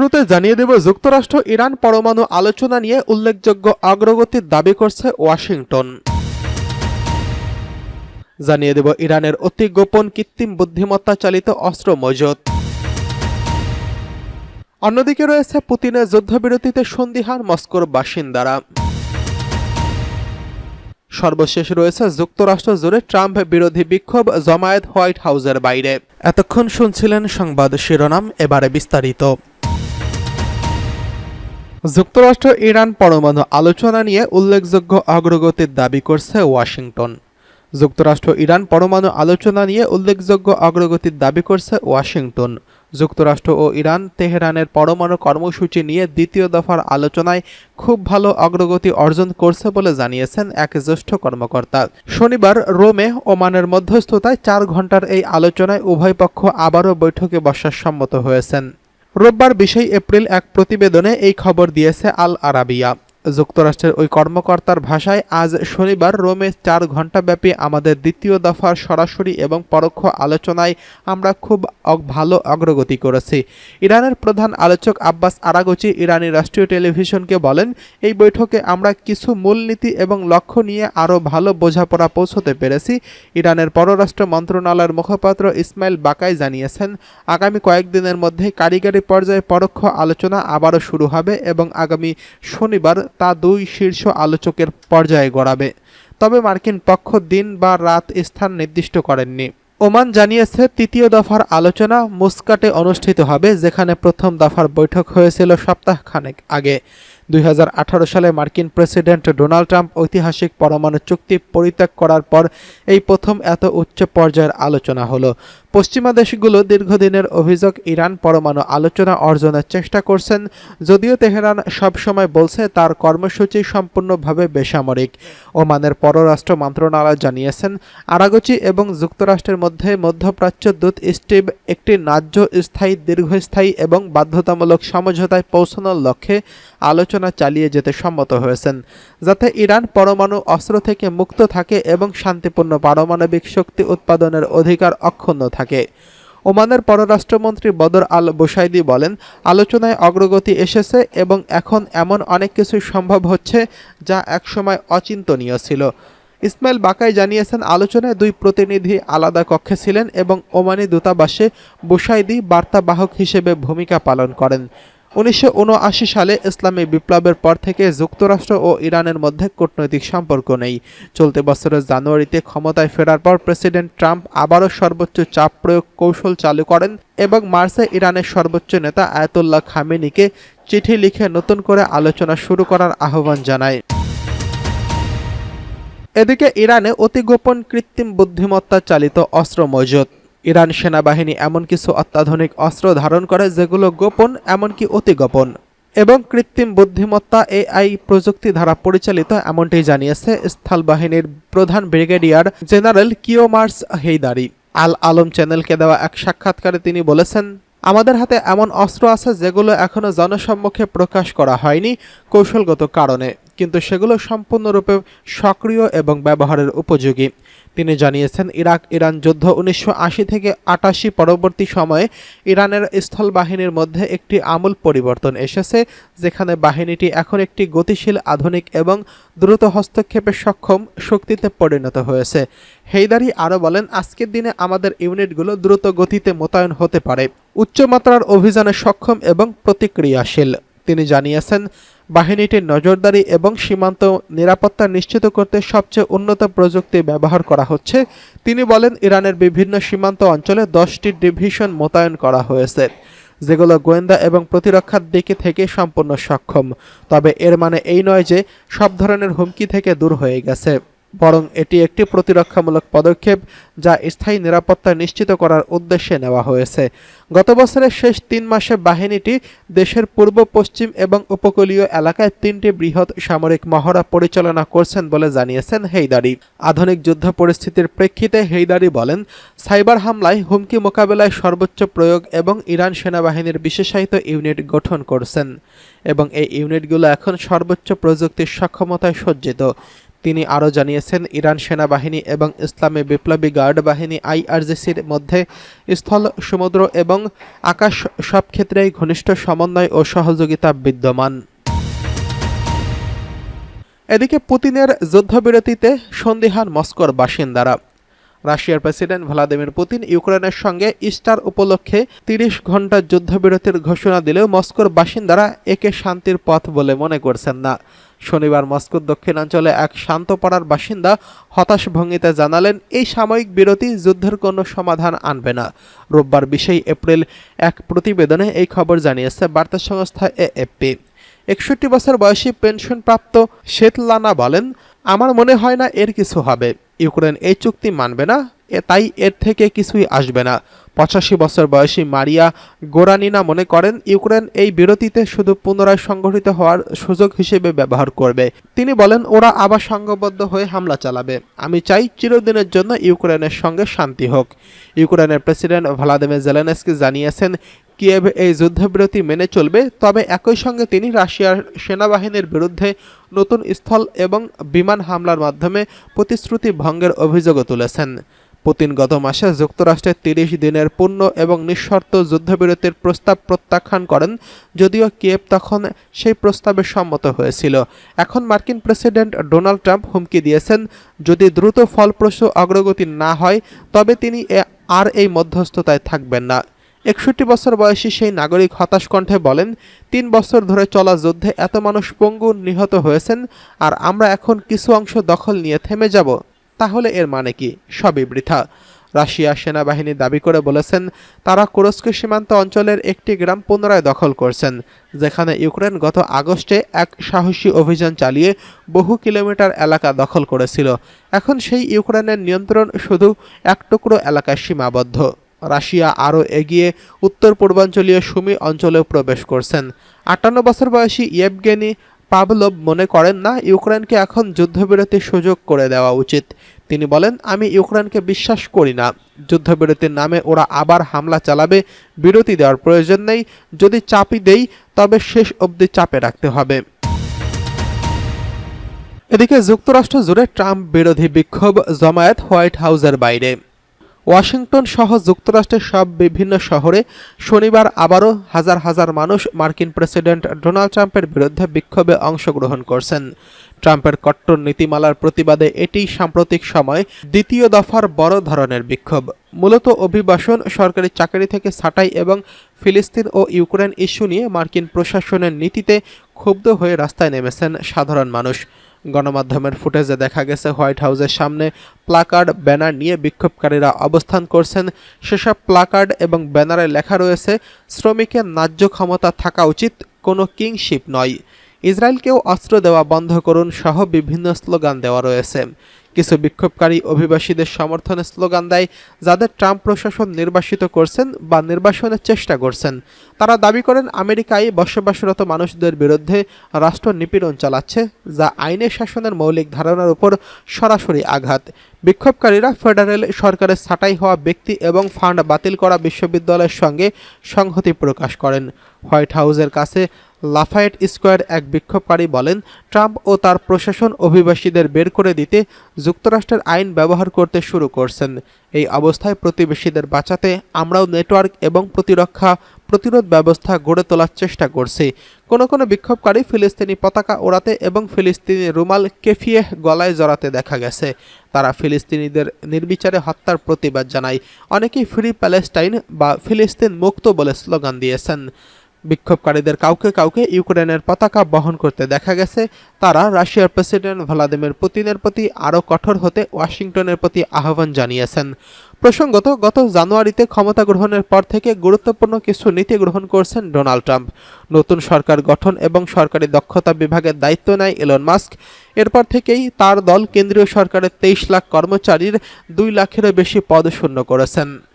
শুরুতে জানিয়ে দেব, যুক্তরাষ্ট্র, ইরান পরমাণু আলোচনা নিয়ে উল্লেখযোগ্য অগ্রগতির দাবি করছে ওয়াশিংটন। জানিয়ে দেব, ইরানের অতি গোপন কৃত্রিম বুদ্ধিমত্তা চালিত অস্ত্র মজুত অন্যদিকে রয়েছে পুতিনের যুদ্ধবিরতিতে সন্দিহান মস্কোর বাসিন্দারা। সর্বশেষ রয়েছে, যুক্তরাষ্ট্র জুড়ে ট্রাম্প বিরোধী বিক্ষোভ জমায়েত হোয়াইট হাউসের বাইরে। এতক্ষণ শুনছিলেন সংবাদ শিরোনাম, এবারে বিস্তারিত। যুক্তরাষ্ট্র ইরান পরমাণু আলোচনা নিয়ে উল্লেখযোগ্য অগ্রগতির দাবি করছে ওয়াশিংটন। যুক্তরাষ্ট্র ইরান পরমাণু আলোচনা নিয়ে উল্লেখযোগ্য অগ্রগতির দাবি করছে ওয়াশিংটন। যুক্তরাষ্ট্র ও ইরান তেহরানের পরমাণু কর্মসূচি নিয়ে দ্বিতীয় দফার আলোচনায় খুব ভালো অগ্রগতি অর্জন করছে বলে জানিয়েছেন এক জ্যেষ্ঠ কর্মকর্তা। শনিবার রোমে ওমানের মধ্যস্থতায় চার ঘণ্টার এই আলোচনায় উভয় পক্ষ আবারও বৈঠকে বসার সম্মত হয়েছেন। রোববার বিশেষ এপ্রিল এক প্রতিবেদনে এই খবর দিয়েছে আল আরাবিয়া যুক্তরাষ্ট্রের ওই কর্মকর্তার ভাষায় আজ শনিবার রোমে চার ঘণ্টাব্যাপী আমাদের দ্বিতীয় দফার সরাসরি এবং পরোক্ষ আলোচনায় আমরা খুব ভালো অগ্রগতি করেছি। ইরানের প্রধান আলোচক আব্বাস আরাগচি ইরানি রাষ্ট্রীয় টেলিভিশনকে বলেন, এই বৈঠকে আমরা কিছু মূলনীতি এবং লক্ষ্য নিয়ে আরও ভালো বোঝাপড়া পৌঁছতে পেরেছি। ইরানের পররাষ্ট্র মন্ত্রণালয়ের মুখপাত্র ইসমাইল বাকাই জানিয়েছেন, আগামী কয়েকদিনের মধ্যে কারিগরি পর্যায়ে পরোক্ষ আলোচনা আবারও শুরু হবে এবং আগামী শনিবার তা দুই শীর্ষ আলোচকের পর্যায়ে গড়াবে। তবে মার্কিন পক্ষ দিন বা রাত স্থান নির্দিষ্ট করেননি। ওমান জানিয়েছে, তৃতীয় দফার আলোচনা মুস্কাটে অনুষ্ঠিত হবে, যেখানে প্রথম দফার বৈঠক হয়েছিল সপ্তাহখানেক আগে। দুই হাজার আঠারো সালে মার্কিন প্রেসিডেন্ট ডোনাল্ড ট্রাম্প ঐতিহাসিক পরমাণু চুক্তি পরিত্যাগ করার পর এই প্রথম এত উচ্চ পর্যায়ের আলোচনা হলো। পশ্চিমা দেশগুলো দীর্ঘদিনের অভিযোগ ইরান পরমাণু আলোচনা অর্জনের চেষ্টা করছেন, যদিও তেহরান সবসময় বলছে তার কর্মসূচি সম্পূর্ণভাবে বেসামরিক। ওমানের পররাষ্ট্র মন্ত্রণালয় জানিয়েছেন, আরাগচি এবং যুক্তরাষ্ট্রের মধ্যে মধ্যপ্রাচ্য দূত স্টিভ, একটি ন্যায্য স্থায়ী, দীর্ঘস্থায়ী এবং বাধ্যতামূলক সমঝোতায় পৌঁছানোর লক্ষ্যে আলোচনা চালিয়ে যেতে সম্মত হয়েছেন, যাতে ইরান পরমাণু অস্ত্র থেকে মুক্ত থাকে এবং শান্তিপূর্ণ পারমাণবিক শক্তি উৎপাদনের অধিকার অক্ষুণ্ণ থাকে। ওমানের পররাষ্ট্রমন্ত্রী বদর আল বোসাইদি বলেন, আলোচনায় অগ্রগতি এসেছে এবং এখন এমন অনেক কিছু সম্ভব হচ্ছে যা একসময় অচিন্তনীয় ছিল। ইসমাইল বাকাই জানিয়েছেন, আলোচনায় দুই প্রতিনিধি আলাদা কক্ষে ছিলেন এবং ওমানি দূতাবাসে বোসাইদি বার্তাবাহক হিসেবে ভূমিকা পালন করেন। উনিশশো উনআশি সালে ইসলামী বিপ্লবের পর থেকে যুক্তরাষ্ট্র ও ইরানের মধ্যে কূটনৈতিক সম্পর্ক নেই। চলতি বছরের জানুয়ারিতে ক্ষমতায় ফেরার পর প্রেসিডেন্ট ট্রাম্প আবারও সর্বোচ্চ চাপ প্রয়োগ কৌশল চালু করেন এবং মার্চে ইরানের সর্বোচ্চ নেতা আয়াতুল্লাহ খামেনিকে চিঠি লিখে নতুন করে আলোচনা শুরু করার আহ্বান জানায়। এদিকে ইরানে অতি গোপন কৃত্রিম বুদ্ধিমত্তা চালিত অস্ত্র মজুত ইরান সেনাবাহিনী এমন কিছু অত্যাধুনিক অস্ত্র ধারণ করে যেগুলো গোপন, এমনকি অতি গোপন। এবং কৃত্রিম বুদ্ধিমত্তা এআই প্রযুক্তি দ্বারা পরিচালিত এমনটি জানিয়েছে স্থল বাহিনীর প্রধান brigadier general Kiomars Heydari. Al Alam চ্যানেলকে দেওয়া এক সাক্ষাৎকারে তিনি বলেছেন, আমাদের হাতে এমন অস্ত্র আছে যেগুলো এখনও জনসম্মুখে প্রকাশ করা হয়নি কৌশলগত কারণে। কিন্তু সেগুলো সম্পূর্ণরূপে সক্রিয় এবং ব্যবহারের উপযোগী। তিনি জানিয়েছেন, ইরাক, ইরান যুদ্ধ উনিশশো আশি থেকে আটাশি পরবর্তী সময়ে ইরানের স্থল বাহিনীর মধ্যে একটি আমূল পরিবর্তন এসেছে, যেখানে বাহিনীটি এখন একটি গতিশীল, আধুনিক এবং দ্রুত হস্তক্ষেপে সক্ষম শক্তিতে পরিণত হয়েছে। হেইদারি আরও বলেন, আজকের দিনে আমাদের ইউনিটগুলো দ্রুত গতিতে মোতায়েন হতে পারে। উচ্চমাত্রার অভিযানে সক্ষম এবং প্রতিক্রিয়াশীল। তিনি জানিয়েছেন বাহিনীটির নজরদারি এবং সীমান্ত নিরাপত্তা নিশ্চিত করতে সবচেয়ে উন্নত প্রযুক্তি ব্যবহার করা হচ্ছে। তিনি বলেন, ইরানের বিভিন্ন সীমান্ত অঞ্চলে দশটি ডিভিশন মোতায়েন করা হয়েছে, যেগুলো গোয়েন্দা এবং প্রতিরক্ষার দিকে থেকে সম্পূর্ণ সক্ষম। তবে এর মানে এই নয় যে সব ধরনের হুমকি থেকে দূর হয়ে গেছে। বরং এটি একটি প্রতিরক্ষামূলক পদক্ষেপ যা স্থায়ী নিরাপত্তা নিশ্চিত করার উদ্দেশ্যে নেওয়া হয়েছে। গত বছরের শেষ তিন মাসে বাহিনীটি দেশের পূর্ব, পশ্চিম এবং উপকূলীয় এলাকায় তিনটি বৃহৎ সামরিক মহড়া পরিচালনা করছেন বলে জানিয়েছেন হেইদারি। আধুনিক যুদ্ধ পরিস্থিতির প্রেক্ষিতে হেইদারি বলেন, সাইবার হামলায় হুমকি মোকাবেলায় সর্বোচ্চ প্রয়োগ এবং ইরান সেনাবাহিনীর বিশেষায়িত ইউনিট গঠন করছেন এবং এই ইউনিটগুলো এখন সর্বোচ্চ প্রযুক্তির সক্ষমতায় সজ্জিত। তিনি আরও জানিয়েছেন, ইরান সেনাবাহিনী এবং ইসলামী বিপ্লবী গার্ড বাহিনী আইআরজিসির মধ্যে স্থল, সমুদ্র এবং আকাশ সব ক্ষেত্রেই ঘনিষ্ঠ সমন্বয় ও সহযোগিতা বিদ্যমান। এদিকে পুতিনের যুদ্ধবিরতিতে সন্দিহান মস্কোর বাসিন্দারা। রাশিয়ার প্রেসিডেন্ট ভ্লাদিমির পুতিন ইউক্রেনের সঙ্গে ইস্টার উপলক্ষে তিরিশ ঘণ্টার যুদ্ধবিরতির ঘোষণা দিলেও মস্কোর বাসিন্দারা একে শান্তির পথ বলে মনে করছেন না। শনিবার মস্কোর দক্ষিণাঞ্চলে এক শান্ত পাড়ার বাসিন্দা হতাশ ভঙ্গিতে জানালেন, এই সাময়িক বিরতি যুদ্ধের কোনো সমাধান আনবে না। রোববার বিশেই এপ্রিল এক প্রতিবেদনে এই খবর জানিয়েছে বার্তা সংস্থা এএফপি। একষট্টি বছর বয়সী পেনশনপ্রাপ্ত শেতলানা বলেন, আমার মনে হয় না এর কিছু হবে। ইউক্রেন এই চুক্তি মানবে না তাই এর থেকে কিছুই আসবে না। পঁচাশি বছর বয়সী মারিয়া গোরানিনা মনে করেন, ইউক্রেন এই বিরতিতে শুধু পুনরায় সংগঠিত হওয়ার সুযোগ হিসেবে ব্যবহার করবে। তিনি বলেন, ওরা আবার সংঘবদ্ধ হয়ে হামলা চালাবে। আমি চাই চিরদিনের জন্য ইউক্রেনের সঙ্গে শান্তি হোক। ইউক্রেনের প্রেসিডেন্ট ভ্লাদিমির জেলেনস্কি জানিয়েছেন, কিয়েভ এই যুদ্ধবিরতি মেনে চলবে, তবে একই সঙ্গে তিনি রাশিয়ার সেনাবাহিনীর বিরুদ্ধে নতুন স্থল এবং বিমান হামলার মাধ্যমে প্রতিশ্রুতি ভঙ্গের অভিযোগও তুলেছেন। পুতিন গত মাসে যুক্তরাষ্ট্রের তিরিশ দিনের পূর্ণ এবং নিঃশর্ত যুদ্ধবিরতির প্রস্তাব প্রত্যাখ্যান করেন, যদিও কিয়েভ তখন সেই প্রস্তাবে সম্মত হয়েছিল। এখন মার্কিন প্রেসিডেন্ট ডোনাল্ড ট্রাম্প হুমকি দিয়েছেন, যদি দ্রুত ফলপ্রসূ অগ্রগতি না হয়, তবে তিনি আর এই মধ্যস্থতায় থাকবেন না। একষট্টি বছর বয়সী সেই নাগরিক হতাশ কণ্ঠে বলেন, তিন বছর ধরে চলা যুদ্ধে এত মানুষ পঙ্গু নিহত হয়েছেন, আর আমরা এখন কিছু অংশ দখল নিয়ে থেমে যাব। তাহলে এর মানে কি? সবই বৃথা। রাশিয়া সেনাবাহিনী দাবি করে বলেছেন, তারা কুরস্ক সীমান্ত অঞ্চলের একটি গ্রাম পুনরায় দখল করছেন, যেখানে ইউক্রেন গত আগস্টে এক সাহসী অভিযান চালিয়ে বহু কিলোমিটার এলাকা দখল করেছিল। এখন সেই ইউক্রেনের নিয়ন্ত্রণ শুধু এক টুকরো এলাকায় সীমাবদ্ধ। রাশিয়া আরও এগিয়ে উত্তর পূর্বাঞ্চলীয় সুমি অঞ্চলেও প্রবেশ করছেন। আটান্ন বছর বয়সী ইয়েভগেনি পাভলভ মনে করেন না, ইউক্রেনকে এখন যুদ্ধবিরতির সুযোগ করে দেওয়া উচিত। তিনি বলেন, আমি ইউক্রেনকে বিশ্বাস করি না। যুদ্ধবিরতির নামে ওরা আবার হামলা চালাবে, বিরতি দেওয়ার প্রয়োজন নেই। যদি চাপই দেই, তবে শেষ অবধি চাপে রাখতে হবে। এদিকে যুক্তরাষ্ট্র জুড়ে ট্রাম্প বিরোধী বিক্ষোভ জমায়েত হোয়াইট হাউসের বাইরে। ওয়াশিংটন সহ যুক্তরাষ্ট্রের সব বিভিন্ন শহরে শনিবার আবারও হাজার হাজার মানুষ মার্কিন প্রেসিডেন্ট ডোনাল্ড ট্রাম্পের বিরুদ্ধে বিক্ষোভে অংশগ্রহণ করছেন। ট্রাম্পের কট্টর নীতিমালার প্রতিবাদে এটি সাম্প্রতিক সময় দ্বিতীয় দফার বড় ধরনের বিক্ষোভ। মূলত অভিবাসন, সরকারি চাকরি থেকে ছাঁটাই এবং ফিলিস্তিন ও ইউক্রেন ইস্যু নিয়ে মার্কিন প্রশাসনের নীতিতে ক্ষুব্ধ হয়ে রাস্তায় নেমেছেন সাধারণ মানুষ। গণমাধ্যমের ফুটেজে দেখা গেছে হোয়াইট হাউসের সামনে প্লাকার্ড, ব্যানার নিয়ে বিক্ষোভকারীরা অবস্থান করছেন। সেসব প্লাকার্ড এবং ব্যানারে লেখা রয়েছে, শ্রমিকের ন্যায্য ক্ষমতা থাকা উচিত, কোনো কিংশিপ নয়। ইসরায়েলকেও অস্ত্র দেওয়া বন্ধ করুন সহ বিভিন্ন স্লোগান দেওয়া রয়েছে। কিছু বিক্ষোভকারী অভিবাসীদের সমর্থনে স্লোগান দেয়, যাদের ট্রাম্প প্রশাসন নির্বাসিত করছেন বা নির্বাসনের চেষ্টা করছেন। তারা দাবি করেন, আমেরিকায় বসবাসরত মানুষদের বিরুদ্ধে রাষ্ট্র নিপীড়ন চালাচ্ছে, যা আইনের শাসনের মৌলিক ধারণার উপর সরাসরি আঘাত। বিক্ষোভকারীরা ফেডারেল সরকারের ছাঁটাই হওয়া ব্যক্তি এবং ফান্ড বাতিল করা বিশ্ববিদ্যালয়ের সঙ্গে সংহতি প্রকাশ করেন। হোয়াইট হাউসের কাছে লাফায়েট স্কোয়ার এক বিক্ষোভকারী বলেন, ট্রাম্প ও তার প্রশাসন অভিবাসীদের বের করে দিতে যুক্তরাষ্ট্রের আইন ব্যবহার করতে শুরু করছেন। এই অবস্থায় প্রতিবেশীদের বাঁচাতে আমরাও নেটওয়ার্ক এবং প্রতিরক্ষা প্রতিরোধ ব্যবস্থা গড়ে তোলার চেষ্টা করছি। কোনো কোনো বিক্ষোভকারী ফিলিস্তিনি পতাকা ওড়াতে এবং ফিলিস্তিনি রুমাল কেফিয়ে গলায় জড়াতে দেখা গেছে। তারা ফিলিস্তিনিদের নির্বিচারে হত্যার প্রতিবাদ জানায়। অনেকেই ফ্রি প্যালেস্টাইন বা ফিলিস্তিন মুক্ত বলে স্লোগান দিয়েছেন। বিক্ষোভকারীদের কাউকে কাউকে ইউক্রেনের পতাকা বহন করতে দেখা গেছে। তারা রাশিয়ার প্রেসিডেন্ট ভ্লাদিমির পুতিনের প্রতি আরও কঠোর হতে ওয়াশিংটনের প্রতি আহ্বান জানিয়েছেন। প্রসঙ্গত, গত জানুয়ারিতে ক্ষমতা গ্রহণের পর থেকে গুরুত্বপূর্ণ কিছু নীতি গ্রহণ করছেন ডোনাল্ড ট্রাম্প। নতুন সরকার গঠন এবং সরকারি দক্ষতা বিভাগের দায়িত্ব নেয় এলন মাস্ক। এরপর থেকেই তার দল কেন্দ্রীয় সরকারের তেইশ লাখ কর্মচারীর দুই লাখেরও বেশি পদ শূন্য করেছেন।